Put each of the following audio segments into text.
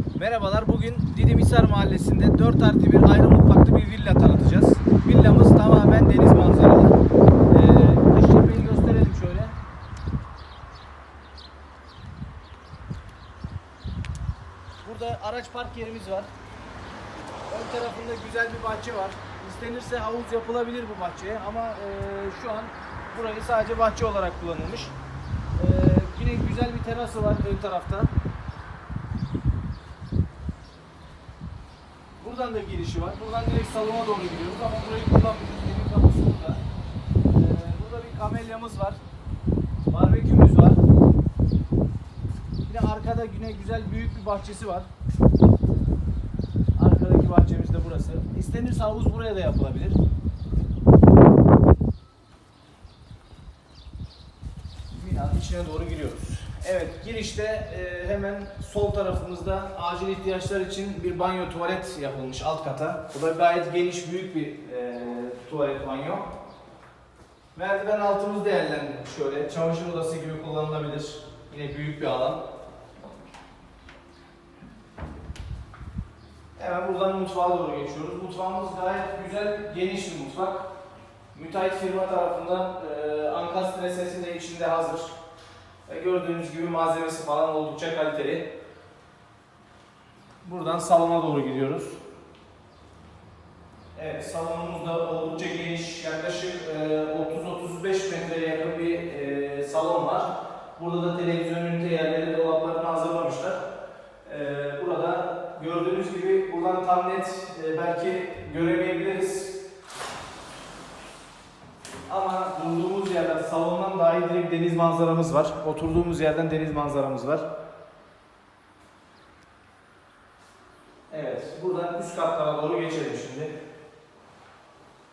Merhabalar. Bugün Didim Hisar Mahallesi'nde 4 artı 1 ayrı mutfaklı bir villa tanıtacağız. Villamız tamamen deniz manzaralı. Ee, dış cepheyi gösterelim şöyle. Burada araç park yerimiz var. Ön tarafında güzel bir bahçe var. İstenirse havuz yapılabilir bu bahçeye ama e, şu an burayı sadece bahçe olarak kullanılmış. E, yine güzel bir terası var ön tarafta. Buradan da girişi var. Buradan direkt salona doğru gidiyoruz ama burayı kullanmıyoruz. Evin kapısı burada. Ee, burada bir kamelyamız var. Barbekümüz var. Yine arkada yine güzel büyük bir bahçesi var. Arkadaki bahçemiz de burası. İstenirse havuz buraya da yapılabilir. Binanın içine doğru giriyoruz. Evet, girişte e, hemen sol tarafımızda acil ihtiyaçlar için bir banyo tuvalet yapılmış alt kata. Bu da gayet geniş, büyük bir e, tuvalet banyo. Merdiven altımız değerlendirilmiş şöyle. Çamaşır odası gibi kullanılabilir. Yine büyük bir alan. Hemen buradan mutfağa doğru geçiyoruz. Mutfağımız gayet güzel, geniş bir mutfak. Müteahhit firma tarafından e, ankastre sesi de içinde hazır. Ve gördüğünüz gibi malzemesi falan oldukça kaliteli. Buradan salona doğru gidiyoruz. Evet, salonumuz da oldukça geniş. Yaklaşık e, 30-35 metreye yakın bir e, salon var. Burada da televizyon ünite yerleri, dolaplarını hazırlamışlar. E, burada gördüğünüz gibi buradan tam net e, belki göremeyebiliriz. Ama durduğumuz yerden salondan dahi direkt deniz manzaramız var. Oturduğumuz yerden deniz manzaramız var. Evet, buradan üst katlara doğru geçelim şimdi.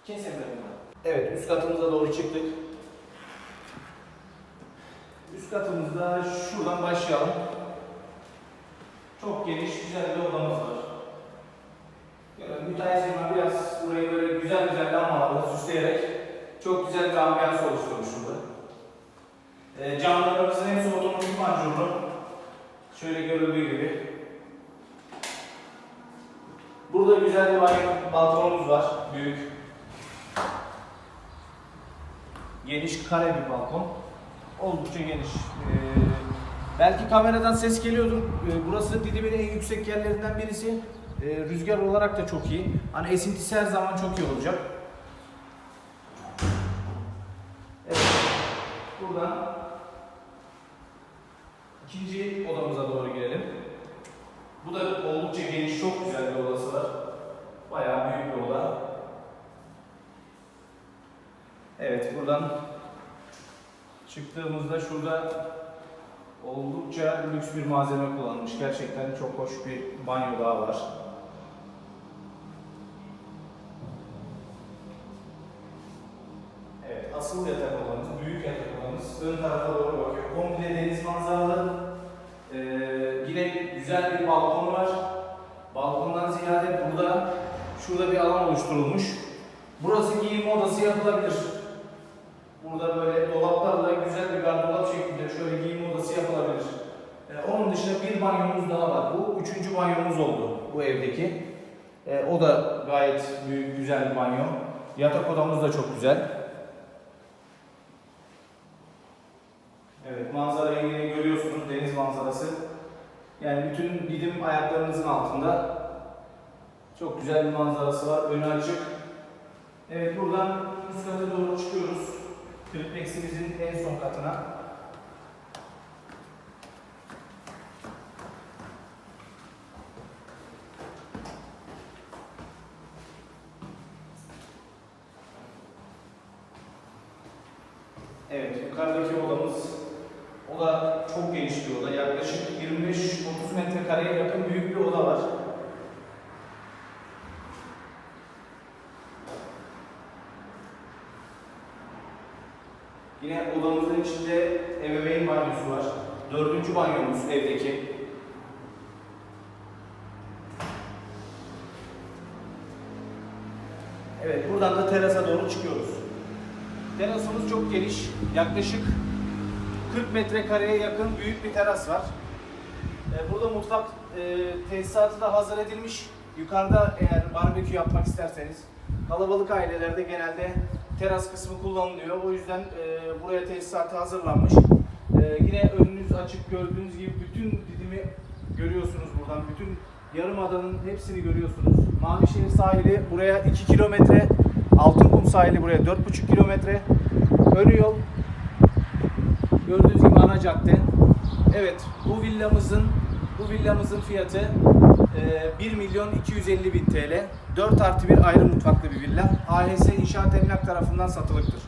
Kesin Evet, üst katımıza doğru çıktık. Üst katımızda şuradan başlayalım. Çok geniş, güzel bir odamız var. Yani müteahhit biraz burayı böyle güzel güzel lambalarla süsleyerek çok güzel bir ambiyans oluşturmuş. E, camlarımızın hepsi otomatik panjurlu. Şöyle görüldüğü gibi. Burada güzel bir balkonumuz var. Büyük. Geniş kare bir balkon. Oldukça geniş. Ee, belki kameradan ses geliyordur. Ee, burası Didim'in en yüksek yerlerinden birisi. Ee, rüzgar olarak da çok iyi. Hani esintisi her zaman çok iyi olacak. Evet. Buradan ikinci odamıza doğru girelim. Bu da oldukça geniş, çok güzel bir odası var. Bayağı büyük bir oda. Evet, buradan çıktığımızda şurada oldukça lüks bir malzeme kullanılmış. Gerçekten çok hoş bir banyo daha var. Evet, asıl yatak odamız, büyük yatak odamız. Ön tarafa doğru bakıyor. Komple deniz manzaralı. Ee, yine güzel bir balkon var. Balkondan ziyade burada, şurada bir alan oluşturulmuş. Burası giyinme odası yapılabilir. Burada böyle dolaplarla güzel bir gardırop şeklinde şöyle giyinme odası yapılabilir. Ee, onun dışında bir banyomuz daha var. Bu üçüncü banyomuz oldu bu evdeki. Ee, o da gayet büyük, güzel bir banyo. Yatak odamız da çok güzel. Evet, manzarayı yine görüyorsunuz, deniz manzarası. Yani bütün Didim ayaklarınızın altında. Çok güzel bir manzarası var, önü açık. Evet, buradan üst kata doğru çıkıyoruz. Triplex'imizin en son katına. Evet, yukarıdaki odamız o da çok geniş bir oda. Yaklaşık 25-30 metrekareye yakın büyük bir oda var. Yine odamızın içinde ebeveyn banyosu var. Dördüncü banyomuz evdeki. Evet, buradan da terasa doğru çıkıyoruz. Terasımız çok geniş. Yaklaşık 40 metrekareye yakın büyük bir teras var. Ee, Burada mutfak e, tesisatı da hazır edilmiş. Yukarıda eğer barbekü yapmak isterseniz kalabalık ailelerde genelde teras kısmı kullanılıyor. O yüzden e, buraya tesisatı hazırlanmış. E, yine önünüz açık gördüğünüz gibi bütün didimi görüyorsunuz buradan. Bütün Yarımada'nın hepsini görüyorsunuz. Mavişehir sahili buraya 2 kilometre. Altınkum sahili buraya 4,5 kilometre. Önü yol Gördüğünüz gibi ana cadde. Evet, bu villamızın bu villamızın fiyatı e, 1 milyon 250 bin TL. 4 artı 1 ayrı mutfaklı bir villa. AHS İnşaat Emlak tarafından satılıktır.